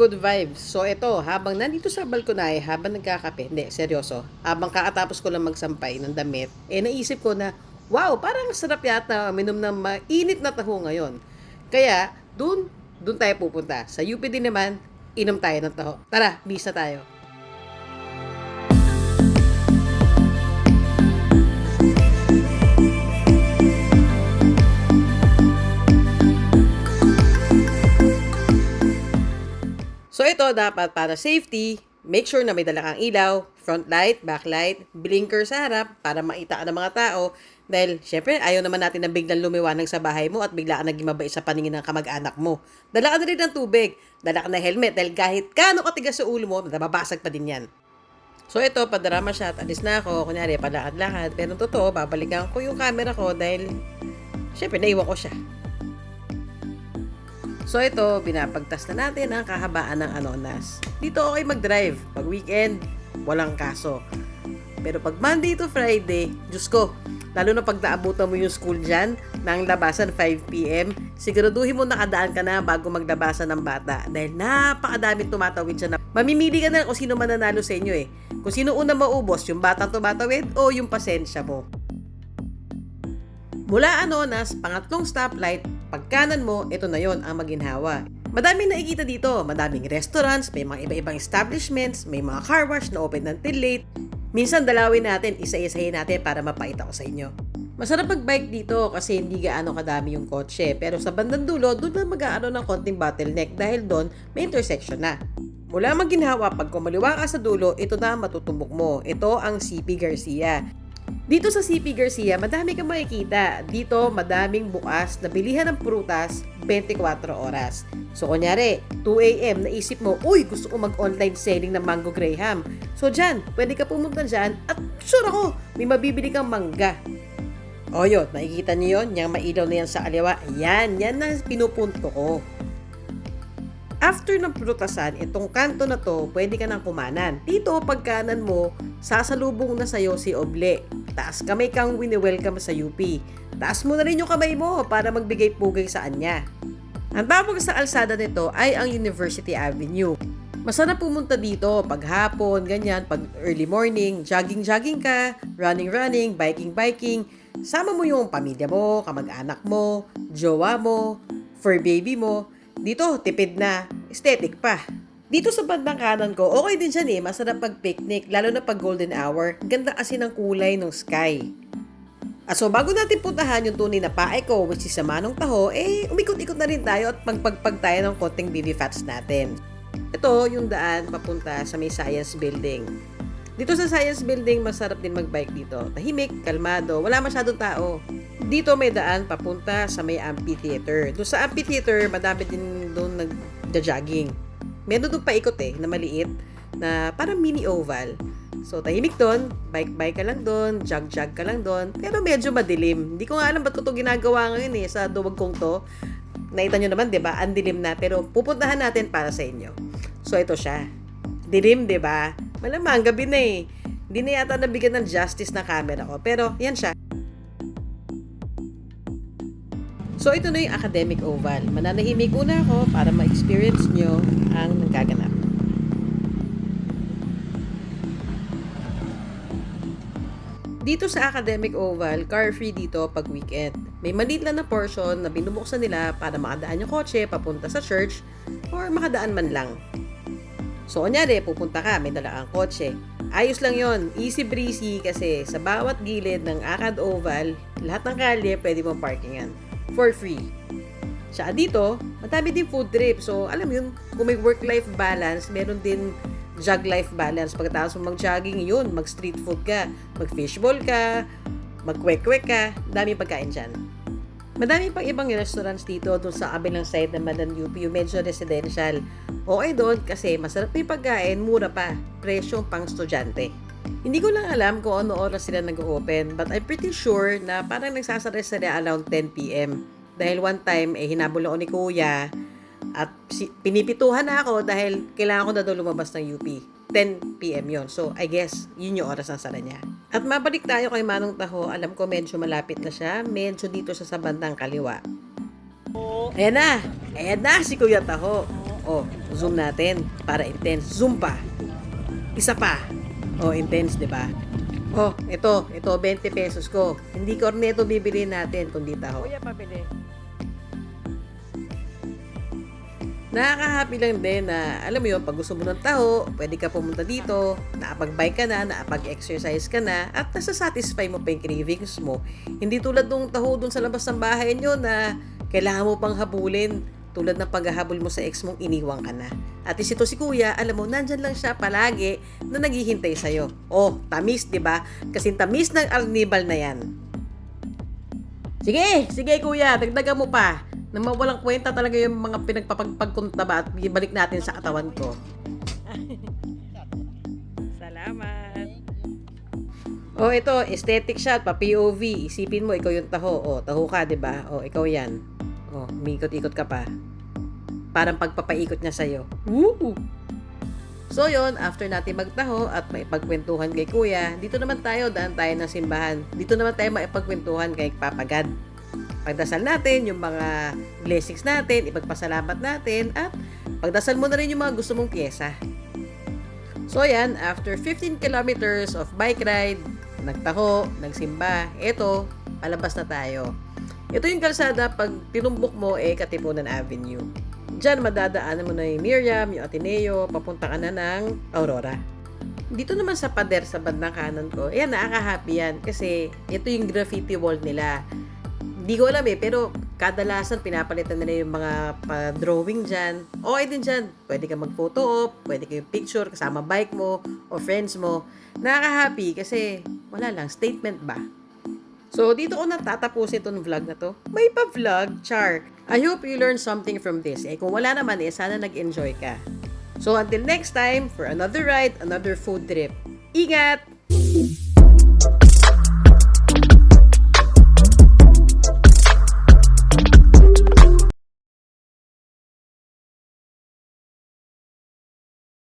good vibes. So ito, habang nandito sa balkonahe, habang nagkakape, hindi, seryoso, habang kakatapos ko lang magsampay ng damit, eh naisip ko na, wow, parang sarap yata minom ng mainit na taho ngayon. Kaya, dun, dun tayo pupunta. Sa UP din naman, inom tayo ng taho. Tara, bisa tayo. Ito dapat para safety, make sure na may dala kang ilaw, front light, back light, blinker sa harap para makita ka ng mga tao. Dahil syempre ayaw naman natin na biglang lumiwanag sa bahay mo at bigla ka nagimabay sa paningin ng kamag-anak mo. Dala ka na rin ng tubig, dala ka na helmet dahil kahit kano katigas sa ulo mo, nababasag pa din yan. So ito, padarama siya at alis na ako. Kunyari, palakad-lakad. Pero totoo, babalikan ko yung camera ko dahil syempre naiwan ko siya. So ito, pinapagtas na natin ang kahabaan ng Anonas. Dito okay mag-drive. Pag weekend, walang kaso. Pero pag Monday to Friday, Diyos ko, lalo na pag naabutan mo yung school dyan, ng labasan 5pm, siguraduhin mo nakadaan ka na bago maglabasan ng bata. Dahil napakadaming tumatawid siya na mamimili ka na kung sino mananalo sa inyo eh. Kung sino una maubos, yung batang tumatawid o yung pasensya mo. Mula Anonas, pangatlong stoplight, pagkanan mo, ito na yon ang maginhawa. Madaming nakikita dito, madaming restaurants, may mga iba-ibang establishments, may mga car wash na open until late. Minsan dalawin natin, isa-isahin natin para mapakita ko sa inyo. Masarap mag-bike dito kasi hindi gaano kadami yung kotse. Pero sa bandang dulo, doon na mag-aano ng konting bottleneck dahil doon may intersection na. Mula maginhawa, pag kumaliwa ka sa dulo, ito na matutumbok mo. Ito ang CP Garcia. Dito sa CP Garcia, madami kang makikita. Dito, madaming bukas na bilihan ng prutas 24 oras. So, kunyari, 2 a.m., naisip mo, uy, gusto ko mag-online selling ng Mango Graham. So, dyan, pwede ka pumunta dyan at sure ako, may mabibili kang mangga. O yun, nakikita niyo yun? Yung mailaw na yan sa kaliwa. Yan, yan na pinupunto ko. After ng prutasan, itong kanto na to, pwede ka nang kumanan. Dito, pagkanan mo, sasalubong na sa'yo si Oble. Taas kamay kang wini-welcome sa UP. Taas mo na rin yung kamay mo para magbigay pugay sa anya. Ang tawag sa alsada nito ay ang University Avenue. Masarap pumunta dito pag hapon, ganyan, pag early morning, jogging-jogging ka, running-running, biking-biking. Sama mo yung pamilya mo, kamag-anak mo, jowa mo, fur baby mo. Dito, tipid na, aesthetic pa. Dito sa bandang kanan ko, okay din dyan eh, masarap pag-picnic, lalo na pag golden hour. Ganda kasi ng kulay ng sky. Ah, so bago natin puntahan yung tunay na pae ko, which is sa Manong Taho, eh umikot-ikot na rin tayo at magpagpag tayo ng konting BB fats natin. Ito yung daan papunta sa may science building. Dito sa science building, masarap din magbike dito. Tahimik, kalmado, wala masyadong tao. Dito may daan papunta sa may amphitheater. Doon sa amphitheater, madami din doon nag-jogging. Meron doon paikot eh, na maliit, na parang mini oval. So, tahimik doon, bike-bike ka lang doon, jog-jog ka lang doon, pero medyo madilim. Hindi ko nga alam ba't ko ito ginagawa ngayon eh, sa duwag kong to. Nakita nyo naman, di ba? Ang dilim na, pero pupuntahan natin para sa inyo. So, ito siya. Dilim, di ba? Malamang, gabi na eh. Hindi na yata nabigyan ng justice na camera ko, pero yan siya. So, ito na yung academic oval. Mananahimik muna ako para ma-experience nyo ang nagaganap. Dito sa Academic Oval, car-free dito pag weekend. May maliit lang na portion na binubuksan nila para makadaan yung kotse papunta sa church or makadaan man lang. So, kunyari, pupunta ka, may dala kang kotse. Ayos lang yon easy breezy kasi sa bawat gilid ng Acad Oval, lahat ng kalye pwede mong parkingan for free. Siya dito, madami din food trip. So, alam yun, kung may work-life balance, meron din jog-life balance. Pagkatapos mo mag-jogging, yun, mag-street food ka, mag-fishball ka, mag-kwek-kwek ka, dami pagkain dyan. Madami pang ibang restaurants dito doon sa kabilang side naman ng UP, yung medyo residential. Okay doon kasi masarap yung pagkain, mura pa, presyong pang estudyante. Hindi ko lang alam kung ano oras sila nag-open, but I'm pretty sure na parang nagsasara sila around 10pm. Dahil one time, eh, hinabol ako ni kuya at si, pinipituhan na ako dahil kailangan ko na daw lumabas ng UP. 10pm yon So, I guess, yun yung oras ng sara niya. At mabalik tayo kay Manong Taho. Alam ko medyo malapit na siya. Medyo dito sa bandang kaliwa. Ayan na! Ayan na si Kuya Taho. Oh, zoom natin para intense. Zoom pa. Isa pa. Oh, intense, 'di ba? Oh, ito, ito 20 pesos ko. Hindi corneto bibili natin kundi taho. Kuya, pabili. Nakaka-happy lang din na, alam mo yun, pag gusto mo ng taho, pwede ka pumunta dito, nakapag-bike ka na, nakapag-exercise ka na, at nasa-satisfy mo pa yung cravings mo. Hindi tulad nung taho dun sa labas ng bahay nyo na kailangan mo pang habulin, tulad ng paghahabol mo sa ex mong iniwang ka na. At least ito si kuya, alam mo, nandyan lang siya palagi na naghihintay sa'yo. Oh, tamis, di ba? Kasi tamis ng arnibal na yan. Sige, sige kuya, dagdagan mo pa. Nang mawalang kwenta talaga yung mga pinagpapagpagkuntaba at ibalik natin sa katawan ko. Salamat. Oh, ito, aesthetic shot, pa POV. Isipin mo, ikaw yung taho. Oh, taho ka, 'di ba? Oh, ikaw 'yan. Oh, umikot-ikot ka pa. Parang pagpapaikot niya sa'yo. Woo! So yon after natin magtaho at may pagkwentuhan kay kuya, dito naman tayo, daan tayo ng simbahan. Dito naman tayo maipagkwentuhan kay Papagad. Pagdasal natin yung mga blessings natin, ipagpasalamat natin, at pagdasal mo na rin yung mga gusto mong pyesa. So yan, after 15 kilometers of bike ride, nagtaho, nagsimba, eto, palabas na tayo. Ito yung kalsada pag tinumbok mo eh Katipunan Avenue. Diyan madadaanan mo na yung Miriam, yung Ateneo, papunta ka na ng Aurora. Dito naman sa pader sa bandang kanan ko, ayan, nakaka-happy yan kasi ito yung graffiti wall nila. Hindi ko alam eh, pero kadalasan pinapalitan nila yung mga pa-drawing dyan. Okay din dyan. Pwede ka mag-photo op, pwede ka yung picture kasama bike mo o friends mo. Nakaka-happy kasi wala lang, statement ba? So, dito ko natatapusin itong vlog na to. May pa-vlog, char. I hope you learned something from this. Eh, kung wala naman, eh, sana nag-enjoy ka. So, until next time, for another ride, another food trip. Ingat!